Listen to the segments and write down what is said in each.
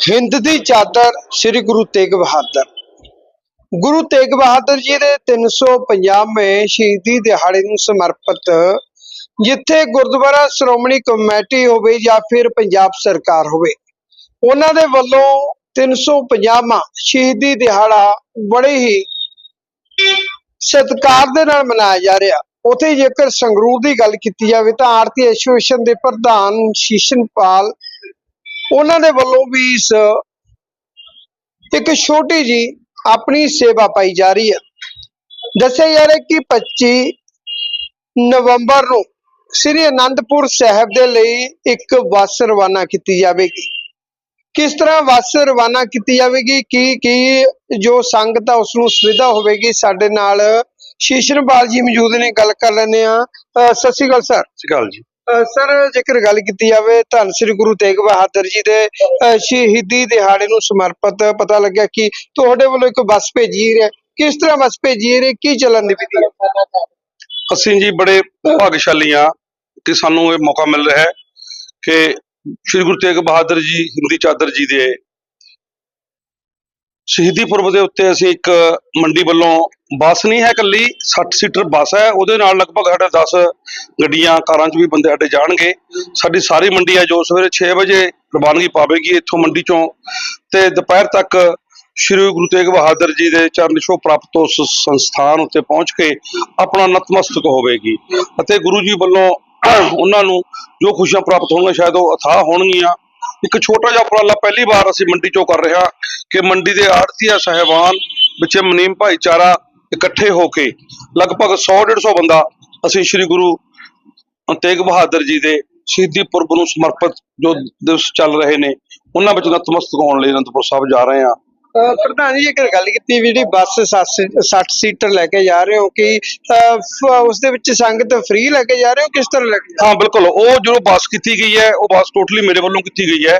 ਹਿੰਦ ਦੀ ਚਾਦਰ ਸ੍ਰੀ ਗੁਰੂ ਤੇਗ ਬਹਾਦਰ। ਗੁਰੂ ਤੇਗ ਬਹਾਦਰ ਜੀ ਦੇ 350ਵੇਂ ਸ਼ਹੀਦੀ ਦਿਹਾੜੇ ਨੂੰ ਸਮਰਪਿਤ, ਜਿੱਥੇ ਗੁਰਦੁਆਰਾ ਸ਼੍ਰੋਮਣੀ ਕਮੇਟੀ ਹੋਵੇ ਜਾਂ ਫਿਰ ਪੰਜਾਬ ਸਰਕਾਰ ਹੋਵੇ, ਉਹਨਾਂ ਦੇ ਵੱਲੋਂ 350ਵਾਂ ਸ਼ਹੀਦੀ ਦਿਹਾੜਾ ਬੜੇ ਹੀ ਸਤਿਕਾਰ ਦੇ ਨਾਲ ਮਨਾਇਆ ਜਾ ਰਿਹਾ। ਉਥੇ ਜੇਕਰ ਸੰਗਰੂਰ ਦੀ ਗੱਲ ਕੀਤੀ ਜਾਵੇ ਤਾਂ ਆਰਤੀ ਐਸੋਸੀਏਸ਼ਨ ਦੇ ਪ੍ਰਧਾਨ ਸ਼ੀਸ਼ਨਪਾਲ ਉਹਨਾਂ ਦੇ ਵੱਲੋਂ ਵੀ ਇਸ ਇੱਕ ਛੋਟੀ ਜੀ ਆਪਣੀ ਸੇਵਾ ਪਾਈ ਜਾ ਰਹੀ ਹੈ। ਦੱਸਿਆ ਜਾ ਰਿਹਾ ਕਿ 25 ਨਵੰਬਰ ਨੂੰ ਸ੍ਰੀ ਅਨੰਦਪੁਰ ਸਾਹਿਬ ਦੇ ਲਈ ਇੱਕ ਬੱਸ ਰਵਾਨਾ ਕੀਤੀ ਜਾਵੇਗੀ। ਕਿਸ ਤਰ੍ਹਾਂ ਬੱਸ ਰਵਾਨਾ ਕੀਤੀ ਜਾਵੇਗੀ? ਕੀ ਕੀ ਜੋ ਸੰਗਤ ਆ ਉਸ ਨੂੰ ਸੁਵਿਧਾ ਹੋਵੇਗੀ? ਸਾਡੇ ਨਾਲ ਸ਼ੀਸ਼ਨਪਾਲ ਜੀ ਮੌਜੂਦ ਨੇ, ਗੱਲ ਕਰ ਲੈਂਦੇ ਆ ਸਤਿ ਸ਼੍ਰੀ ਅਕਾਲ, ਸਰ। ਸਤਿ ਸ਼੍ਰੀ ਅਕਾਲ ਜੀ। ਸਰ, ਜੇਕਰ ਗੱਲ ਕੀਤੀ ਜਾਵੇ, ਧੰਨ ਸ੍ਰੀ ਗੁਰੂ ਤੇਗ ਬਹਾਦਰ ਜੀ ਦੇ ਸ਼ਹੀਦੀ ਦਿਹਾੜੇ ਨੂੰ ਸਮਰਪਿਤ ਪਤਾ ਲੱਗਿਆ ਕਿ ਤੁਹਾਡੇ ਵੱਲੋਂ ਇੱਕ ਬੱਸ ਭੇਜੀ ਹੈ। ਕਿਸ ਤਰ੍ਹਾਂ ਬੱਸ ਭੇਜੀ ਹੈ? ਕੀ ਚੱਲਣ ਦੀ ਵਿਧੀ ਹੈ? ਅਸੀਂ ਜੀ ਬੜੇ ਭਾਗਸ਼ਾਲੀ ਆ ਕਿ ਸਾਨੂੰ ਇਹ ਮੌਕਾ ਮਿਲ ਰਿਹਾ ਹੈ ਕਿ ਸ੍ਰੀ ਗੁਰੂ ਤੇਗ ਬਹਾਦਰ ਜੀ, ਹਿੰਦੀ ਚਾਦਰ ਜੀ ਦੇ ਸ਼ਹੀਦੀ ਪੁਰਬ ਦੇ ਉੱਤੇ ਅਸੀਂ ਇੱਕ ਮੰਡੀ ਵੱਲੋਂ ਬੱਸ ਨਹੀਂ ਹੈ ਇਕੱਲੀ 60 ਸੀਟਰ ਬੱਸ ਹੈ। ਉਹਦੇ ਨਾਲ ਲਗਭਗ ਸਾਡੇ 10 ਗੱਡੀਆਂ, ਕਾਰਾਂ 'ਚ ਵੀ ਬੰਦੇ ਸਾਡੇ ਜਾਣਗੇ। ਸਾਡੀ ਸਾਰੀ ਮੰਡੀ ਹੈ ਜੋ ਸਵੇਰੇ 6 ਵਜੇ ਰਵਾਨਗੀ ਪਾਵੇਗੀ ਇੱਥੋਂ ਮੰਡੀ ਚੋਂ। ਤੇ ਦੁਪਹਿਰ ਤੱਕ ਸ਼੍ਰੀ ਗੁਰੂ ਤੇਗ ਬਹਾਦਰ ਜੀ ਦੇ ਚਰਨ ਛੋਹ ਪ੍ਰਾਪਤ ਉਸ ਸੰਸਥਾਨ ਉੱਤੇ ਪਹੁੰਚ ਕੇ ਆਪਣਾ ਨਤਮਸਤਕ ਹੋਵੇਗੀ। ਅਤੇ ਗੁਰੂ ਜੀ ਵੱਲੋਂ ਉਹਨਾਂ ਨੂੰ ਜੋ ਖੁਸ਼ੀਆਂ ਪ੍ਰਾਪਤ ਹੋਣਗੀਆਂ, ਸ਼ਾਇਦ ਉਹ ਅਥਾਹ ਹੋਣਗੀਆਂ। ਇੱਕ ਛੋਟਾ ਜਿਹਾ ਉਪਰਾਲਾ ਪਹਿਲੀ ਵਾਰ ਅਸੀਂ ਮੰਡੀ ਚੋਂ ਕਰ ਰਿਹਾ ਕਿ ਮੰਡੀ ਦੇ ਆੜਤੀਆ ਸਹਿਬਾਨ ਵਿੱਚ ਮਨੀਮ ਭਾਈਚਾਰਾ ਇਕੱਠੇ ਹੋ ਕੇ ਲਗਭਗ 100 150 ਬੰਦਾ ਅਸੀਂ ਸ੍ਰੀ ਗੁਰੂ ਤੇਗ ਬਹਾਦਰ ਜੀ ਦੇ ਸ਼ਹੀਦੀ ਪੁਰਬ ਨੂੰ ਸਮਰਪਿਤ ਜੋ ਦਿਵਸ ਚੱਲ ਰਹੇ ਨੇ, ਉਹਨਾਂ ਵਿੱਚ ਨਤਮਸਤਕ ਹੋਣ ਲਈ ਅਨੰਦਪੁਰ ਸਾਹਿਬ ਜਾ ਰਹੇ ਹਾਂ। ਪ੍ਰਧਾਨ ਜੀ ਜੇਕਰ ਗੱਲ ਕੀਤੀ ਵੀ ਜਿਹੜੀ ਬੱਸ 60 ਸੀਟਰ ਲੈ ਕੇ ਜਾ ਰਹੇ ਹੋ ਕਿ ਅ, ਉਸ ਦੇ ਵਿੱਚ ਸੰਗਤ ਫ੍ਰੀ ਲੈ ਕੇ ਜਾ ਰਹੇ ਹੋ ਕਿਸ ਤਰ੍ਹਾਂ ਲੈ ਕੇ ਹਾਂ? ਬਿਲਕੁਲ। ਉਹ ਜੋ ਬੱਸ ਕੀਤੀ ਗਈ ਹੈ ਉਹ ਬੱਸ ਟੋਟਲੀ ਮੇਰੇ ਵੱਲੋਂ ਕੀਤੀ ਗਈ ਹੈ।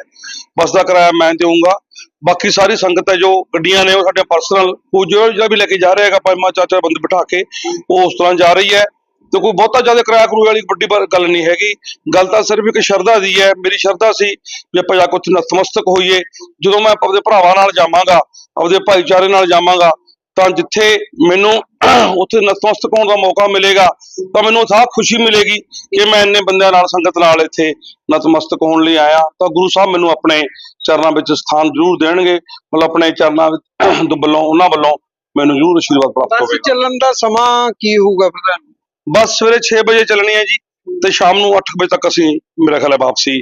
ਬੱਸ ਦਾ ਕਿਰਾਇਆ ਮੈਂ ਦੇਵਾਂਗਾ ਬਾਕੀ ਸਾਰੀ ਸੰਗਤ ਹੈ ਜੋ ਗੱਡੀਆਂ ਨੇ ਉਹ ਸਾਡੇ ਪਰਸਨਲ ਉਹ ਜੋ ਜਿਹੜਾ ਵੀ ਲੈ ਕੇ ਜਾ ਰਿਹਾ ਹੈਗਾ ਪੰਜ ਚਾਰ ਚਾਰ ਬੰਦੇ ਬਿਠਾ ਕੇ ਉਹ ਉਸ ਤਰ੍ਹਾਂ ਜਾ ਰਹੀ ਹੈ। ਤੇ ਕੋਈ ਬਹੁਤਾ ਜ਼ਿਆਦਾ ਕਿਰਾਇਆ ਕਰੂ ਵਾਲੀ ਵੱਡੀ ਗੱਲ ਨਹੀਂ ਹੈਗੀ। ਗੱਲ ਤਾਂ ਸਿਰਫ ਇੱਕ ਸ਼ਰਧਾ ਦੀ ਹੈ। ਮੇਰੀ ਸ਼ਰਧਾ ਸੀ ਵੀ ਆਪਾਂ ਜਾ ਕੇ ਉੱਥੇ ਨਤਮਸਤਕ ਹੋਈਏ। ਜਦੋਂ ਮੈਂ ਆਪਦੇ ਭਰਾਵਾਂ ਨਾਲ ਜਾਵਾਂਗਾ ਆਪਦੇ ਭਾਈਚਾਰੇ ਨਾਲ ਜਾਵਾਂਗਾ ਤਾਂ ਜਿੱਥੇ ਮੈਨੂੰ ਉੱਥੇ ਨਤਮਸਤਕ ਹੋਣ ਦਾ ਮੌਕਾ ਮਿਲੇਗਾ ਤਾਂ ਮੈਨੂੰ ਉਥਾਹ ਖੁਸ਼ੀ ਮਿਲੇਗੀ ਕਿ ਮੈਂ ਇੰਨੇ ਬੰਦਿਆਂ ਨਾਲ ਸੰਗਤ ਨਾਲ ਇੱਥੇ ਨਤਮਸਤਕ ਹੋਣ ਲਈ ਆਇਆ। ਤਾਂ ਗੁਰੂ ਸਾਹਿਬ ਮੈਨੂੰ ਆਪਣੇ ਚਰਨਾਂ ਵਿੱਚ ਸਥਾਨ ਜ਼ਰੂਰ ਦੇਣਗੇ। ਮਤਲਬ ਆਪਣੇ ਚਰਨਾਂ ਵਿੱਚ ਵੱਲੋਂ ਉਹਨਾਂ ਵੱਲੋਂ ਮੈਨੂੰ ਜ਼ਰੂਰ ਆਸ਼ੀਰਵਾਦ ਪ੍ਰਾਪਤ ਬੱਸ ਹੋਵੇਗਾ। ਚੱਲਣ ਦਾ ਸਮਾਂ ਕੀ ਹੋਊਗਾ ਪ੍ਰਧਾਨ ਬਸ ਸਵੇਰੇ 6 ਵਜੇ ਚੱਲਣੀ ਹੈ ਜੀ ਤੇ ਸ਼ਾਮ ਨੂੰ 8 ਵਜੇ ਤੱਕ ਅਸੀਂ ਮੇਰਾ ਖਿਆਲ ਹੈ ਵਾਪਸੀ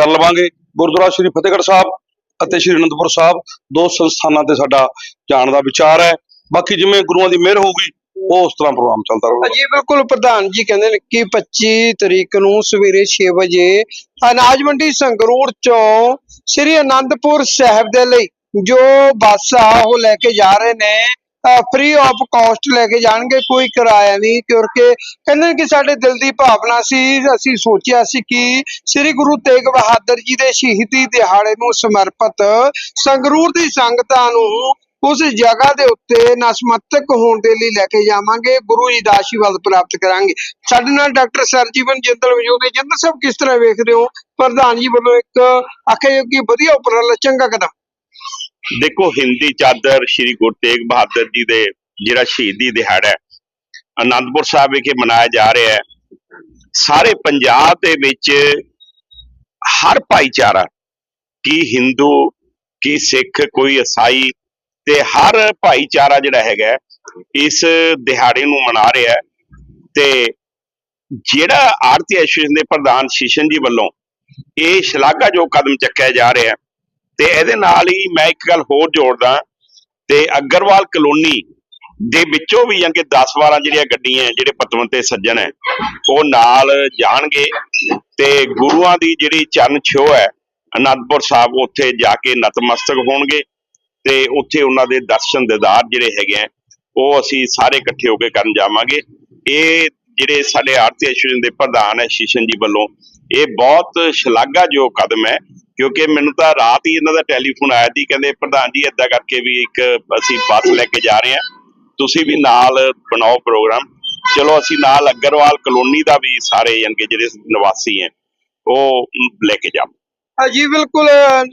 ਕਰ ਲਵਾਂਗੇ। ਗੁਰਦੁਆਰਾ ਸ਼੍ਰੀ ਫਤਿਹਗੜ੍ਹ ਸਾਹਿਬ ਅਤੇ ਸ਼੍ਰੀ ਅਨੰਦਪੁਰ ਸਾਹਿਬ ਦੋ ਸੰਸਥਾਨਾਂ ਤੇ ਸਾਡਾ ਜਾਣ ਦਾ ਵਿਚਾਰ ਹੈ। ਬਾਕੀ ਜਿਵੇਂ ਗੁਰੂਆਂ ਦੀ ਮਿਹਰ ਹੋਊਗੀ, ਉਹ ਉਸ ਤਰ੍ਹਾਂ ਪ੍ਰੋਗਰਾਮ ਚੱਲਦਾ ਰਹੂਗਾ। ਜੀ ਬਿਲਕੁਲ ਪ੍ਰਧਾਨ ਜੀ ਕਹਿੰਦੇ ਨੇ ਕਿ 25 ਤਰੀਕ ਨੂੰ ਸਵੇਰੇ 6 ਵਜੇ ਅਨਾਜ ਮੰਡੀ ਸੰਗਰੂਰ ਚੋਂ ਸ੍ਰੀ ਅਨੰਦਪੁਰ ਸਾਹਿਬ ਦੇ ਲਈ ਜੋ ਬੱਸ ਆ ਉਹ ਲੈ ਕੇ ਜਾ ਰਹੇ ਨੇ। ਫ੍ਰੀ ਆਫ ਕਾਸਟ ਲੈ ਕੇ ਜਾਣਗੇ, ਕੋਈ ਕਿਰਾਇਆ ਨਹੀਂ, ਕਿਉਂਕਿ ਕਹਿੰਦੇ ਕਿ ਸਾਡੇ ਦਿਲ ਦੀ ਭਾਵਨਾ ਸੀ, ਅਸੀਂ ਸੋਚਿਆ ਸੀ ਕਿ ਸ੍ਰੀ ਗੁਰੂ ਤੇਗ ਬਹਾਦਰ ਜੀ ਦੇ ਸ਼ਹੀਦੀ ਦਿਹਾੜੇ ਨੂੰ ਸਮਰਪਿਤ ਸੰਗਰੂਰ ਦੀ ਸੰਗਤਾਂ ਨੂੰ ਉਸ ਜਗ੍ਹਾ ਦੇ ਉੱਤੇ ਨਸਮਤਕ ਹੋਣ ਦੇ ਲਈ ਲੈ ਕੇ ਜਾਵਾਂਗੇ, ਗੁਰੂ ਜੀ ਦਾ ਆਸ਼ੀਰਵਾਦ ਪ੍ਰਾਪਤ ਕਰਾਂਗੇ। ਸਾਡੇ ਨਾਲ ਡਾਕਟਰ ਸਰਜੀਵਨ ਜਿੰਦਲ ਮੌਜੂਦ ਹੈ ਜਿੰਦਲ ਸਾਹਿਬ, ਕਿਸ ਤਰ੍ਹਾਂ ਵੇਖਦੇ ਹੋ? ਪ੍ਰਧਾਨ ਜੀ ਵੱਲੋਂ ਇੱਕ ਆਖਿਆ ਕਿ ਵਧੀਆ ਉਪਰਾਲਾ, ਚੰਗਾ ਕਦਮ। ਦੇਖੋ, ਹਿੰਦੀ ਚਾਦਰ ਸ਼੍ਰੀ ਗੁਰੂ ਤੇਗ ਬਹਾਦਰ ਜੀ ਦੇ ਜਿਹੜਾ ਸ਼ਹੀਦੀ ਦਿਹਾੜਾ ਅਨੰਦਪੁਰ ਸਾਹਿਬ ਵਿਖੇ ਮਨਾਇਆ ਜਾ ਰਿਹਾ ਹੈ। ਸਾਰੇ ਪੰਜਾਬ ਦੇ ਵਿੱਚ ਹਰ ਭਾਈਚਾਰਾ, ਕੀ ਹਿੰਦੂ, ਕੀ ਸਿੱਖ, ਕੋਈ ਈਸਾਈ ਤੇ ਹਰ ਭਾਈਚਾਰਾ ਜਿਹੜਾ ਹੈਗਾ ਇਸ ਦਿਹਾੜੇ ਨੂੰ ਮਨਾ ਰਿਹਾ ਹੈ। ਤੇ ਜਿਹੜਾ ਆਰਤੀ ਐਸੋਸੀਏਸ਼ਨ ਦੇ ਪ੍ਰਧਾਨ ਸ਼ੀਸ਼ਨ ਜੀ ਵੱਲੋਂ ਇਹ ਸ਼ਲਾਘਾਯੋਗ ਕਦਮ ਚੱਕਿਆ ਜਾ ਰਿਹਾ ਹੈ ਤੇ ਇਹਦੇ ਨਾਲ ਹੀ ਮੈਂ ਇੱਕ ਗੱਲ ਹੋਰ ਜੋੜਦਾ ਤੇ ਅਗਰਵਾਲ ਕਲੋਨੀ ਦੇ ਵਿੱਚੋਂ ਵੀ ਜਾਂਗੇ 10 12 ਜਿਹੜੀਆਂ ਗੱਡੀਆਂ ਜਿਹੜੇ ਪਤਵੰਤੇ ਸੱਜਣ ਹੈ, ਉਹ ਨਾਲ ਜਾਣਗੇ ਤੇ ਗੁਰੂਆਂ ਦੀ ਜਿਹੜੀ ਚਰਨ ਛੋਹ ਹੈ, ਅਨੰਦਪੁਰ ਸਾਹਿਬ ਉੱਥੇ ਜਾ ਕੇ ਨਤਮਸਤਕ ਹੋਣਗੇ ਤੇ ਉੱਥੇ ਉਹਨਾਂ ਦੇ ਦਰਸ਼ਨ ਦਿਦਾਰ ਜਿਹੜੇ ਹੈਗੇ ਆ ਉਹ ਅਸੀਂ ਸਾਰੇ ਇਕੱਠੇ ਹੋ ਕੇ ਕਰਨ ਜਾਵਾਂਗੇ। ਇਹ ਜਿਹੜੇ ਸਾਡੇ ਆਰਤੀ ਐਸੋਸੀਏਸ਼ਨ ਦੇ ਪ੍ਰਧਾਨ ਹੈ ਸ਼ੀਸ਼ਨ ਜੀ ਵੱਲੋਂ, ਇਹ ਬਹੁਤ ਸ਼ਲਾਘਾਯੋਗ ਕਦਮ ਹੈ। ਕਿਉਂਕਿ ਮੈਨੂੰ ਤਾਂ ਰਾਤ ਹੀ ਇਹਨਾਂ ਦਾ ਟੈਲੀਫੋਨ ਆਇਆ ਸੀ, ਕਹਿੰਦੇ ਪ੍ਰਧਾਨ ਜੀ, ਏਦਾਂ ਕਰਕੇ ਵੀ ਇੱਕ ਅਸੀਂ ਬੱਸ ਲੈ ਕੇ ਜਾ ਰਹੇ ਹਾਂ। ਤੁਸੀਂ ਵੀ ਨਾਲ ਬਣਾਓ ਪ੍ਰੋਗਰਾਮ। ਚਲੋ, ਅਸੀਂ ਨਾਲ ਅਗਰਵਾਲ ਕਲੋਨੀ ਦਾ ਵੀ ਸਾਰੇ ਯਾਨੀ ਜਿਹੜੇ ਨਿਵਾਸੀ ਹੈ, ਉਹ ਲੈ ਕੇ ਜਾਵਾਂ ਜੀ, ਬਿਲਕੁਲ,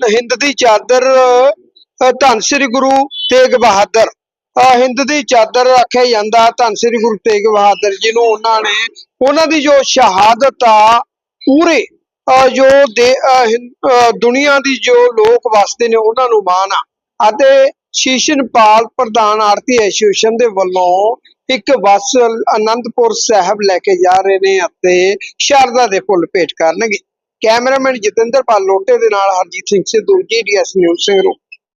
ਹਿੰਦ ਦੀ ਚਾਦਰ ਧੰਨ ਸ੍ਰੀ ਗੁਰੂ ਤੇਗ ਬਹਾਦਰ। ਹਿੰਦ ਦੀ ਚਾਦਰ ਆਖਿਆ ਜਾਂਦਾ, ਧੰਨ ਸ੍ਰੀ ਗੁਰੂ ਤੇਗ ਬਹਾਦਰ ਜੀ ਨੂੰ। ਉਹਨਾਂ ਨੇ, ਉਹਨਾਂ ਦੀ ਜੋ ਸ਼ਹਾਦਤ ਆ, ਪੂਰੇ ਜੋ ਦੇ ਅ, ਦੁਨੀਆ ਦੀ ਜੋ ਲੋਕ ਵਸਦੇ ਨੇ ਉਹਨਾਂ ਨੂੰ ਮਾਣ ਆ। ਅਤੇ ਸ਼ੀਸ਼ਨਪਾਲ ਪ੍ਰਧਾਨ ਆਰਤੀ ਐਸੋਸੀਏਸ਼ਨ ਦੇ ਵੱਲੋਂ ਇੱਕ ਬੱਸ ਅਨੰਦਪੁਰ ਸਾਹਿਬ ਲੈ ਕੇ ਜਾ ਰਹੇ ਨੇ ਅਤੇ ਸ਼ਰਧਾ ਦੇ ਫੁੱਲ ਭੇਟ ਕਰਨਗੇ। ਕੈਮਰਾਮੈਨ ਜਤਿੰਦਰ ਪਾਲ ਲੋਟੇ ਦੇ ਨਾਲ ਹਰਜੀਤ ਸਿੰਘ ਸਿੱਧੂ ਜੀਡੀਐਸ ਨਿਊਜ਼ ਸਿੰਘ